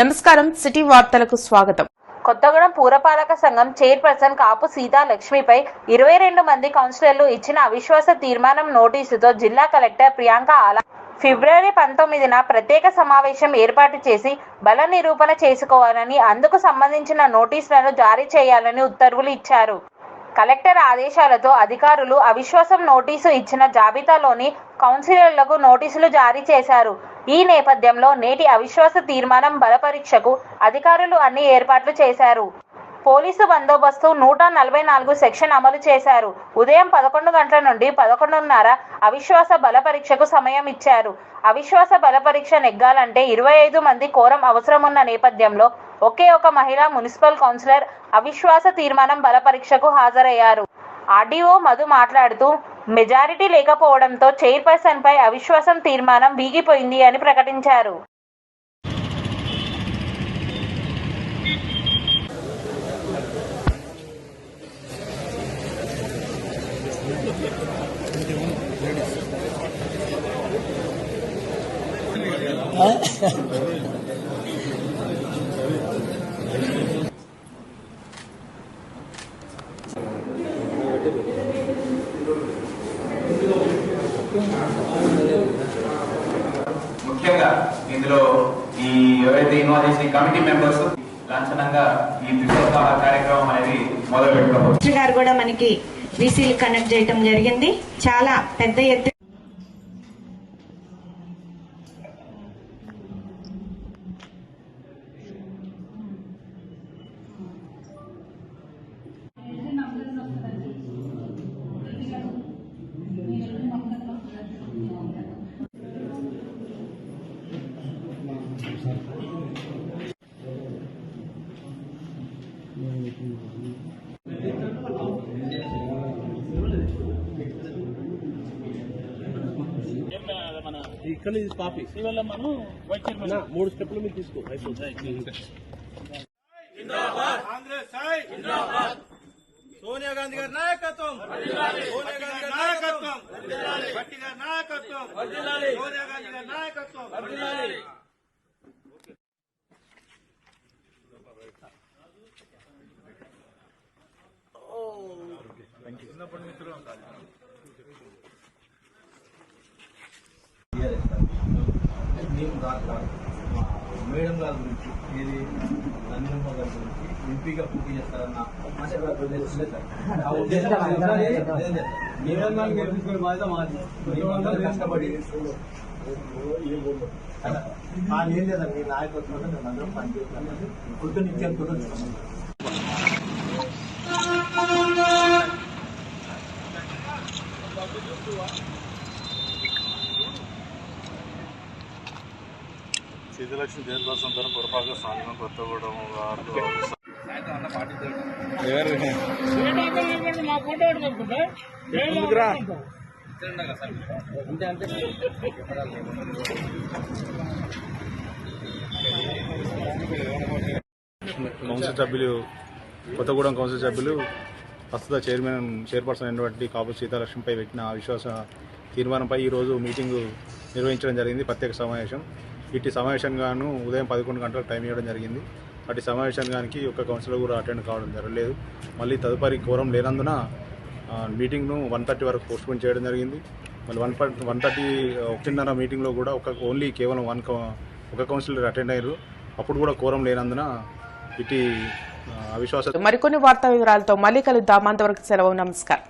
నమస్కారం సిటీ వార్తలకు స్వాగతం. కొత్తగూడెం పురపాలక సంఘం చైర్పర్సన్ కాపు సీతా లక్ష్మిపై ఇరవై రెండు మంది కౌన్సిలర్లు ఇచ్చిన అవిశ్వాస తీర్మానం నోటీసుతో జిల్లా కలెక్టర్ ప్రియాంక ఆలా ఫిబ్రవరి పంతొమ్మిదిన ప్రత్యేక సమావేశం ఏర్పాటు చేసి బల నిరూపణ చేసుకోవాలని అందుకు సంబంధించిన నోటీసులను జారీ చేయాలని ఉత్తర్వులు ఇచ్చారు. కలెక్టర్ ఆదేశాలతో అధికారులు అవిశ్వాసం నోటీసు ఇచ్చిన జాబితాలోని కౌన్సిలర్లకు నోటీసులు జారీ చేశారు. ఈ నేపథ్యంలో నేటి అవిశ్వాస తీర్మానం బలపరీక్షకు అధికారులు అన్ని ఏర్పాట్లు చేశారు. పోలీసు బందోబస్తు నూట నలభై నాలుగు సెక్షన్ అమలు చేశారు. ఉదయం పదకొండు గంటల నుండి పదకొండున్నర అవిశ్వాస బల పరీక్షకు సమయం ఇచ్చారు. అవిశ్వాస బల పరీక్ష నెగ్గాలంటే ఇరవై ఐదు మంది కోరం అవసరమున్న నేపథ్యంలో ఒకే ఒక మహిళా మున్సిపల్ కౌన్సిలర్ అవిశ్వాస తీర్మానం బల పరీక్షకు హాజరయ్యారు. ఆర్డీఓ మధు మాట్లాడుతూ మెజారిటీ లేకపోవడంతో చైర్పర్సన్ పై అవిశ్వాసం తీర్మానం వీగిపోయింది అని ప్రకటించారు. ముఖ్యంగా ఇందులో ఈ ఎవరైతే ఇన్వాల్వ్ చేసిన కమిటీ మెంబర్స్ లాంఛనంగా ఈ దిశ కార్యక్రమం అనేది మొదలు పెట్టుకోవచ్చు గారు కూడా మనకి వీసీలు కనెక్ట్ చేయటం జరిగింది. చాలా పెద్ద ఎత్తు ఇక్కడ ఇది అన్నా, మూడు స్టెప్లు మీరు తీసుకో. సోనియా గాంధీ గారి నాయకత్వం. సోనియా గాంధీ గారి నాయకత్వం. భట్టి గారి నాయకత్వం. సోనియా గాంధీ గారి నాయకత్వం. దాంట్లో మా మేడం గారి గురించి ఏది నందినమ్మ గారి గురించి ఎంపీగా పూర్తి చేస్తారన్న. మేడం గారిని గెలిపించుకునే బాధ్యత మాది. కష్టపడి ఏం లేదండి నాయకత్వంలో మేము అందరం పనిచేస్తాం కృత నిత్యం కృత సీతలక్ష్మి చైర్పర్సన్ తరఫు పురపాలక సంఘం కొత్తగూడెం కౌన్సిల్ సభ్యులు కొత్తగూడెం కౌన్సిల్ సభ్యులు ప్రస్తుత చైర్మన్ చైర్పర్సన్ అయినటువంటి కాపు సీతాలక్ష్మిపై పెట్టిన అవిశ్వాస తీర్మానంపై ఈరోజు మీటింగు నిర్వహించడం జరిగింది ప్రత్యేక సమావేశం. ఇటు సమావేశంగాను ఉదయం పదకొండు గంటలకు టైం ఇవ్వడం జరిగింది. అటు సమావేశానికి ఒక కౌన్సిలర్ కూడా అటెండ్ కావడం జరగలేదు. మళ్ళీ తదుపరి కోరం లేనందున మీటింగ్ను వన్ థర్టీ వరకు పోస్ట్పోన్ చేయడం జరిగింది. మళ్ళీ వన్ వన్ థర్టీ ఒకటిన్నర మీటింగ్లో కూడా ఒక ఓన్లీ కేవలం వన్ కౌ- ఒక కౌన్సిలర్ అటెండ్ అయ్యారు. అప్పుడు కూడా కోరం లేనందున ఇటు అవిశ్వాస మరికొన్ని వార్తా వివరాలతో మళ్ళీ కలుద్దాం. అంతవరకు సెలవు. నమస్కారం.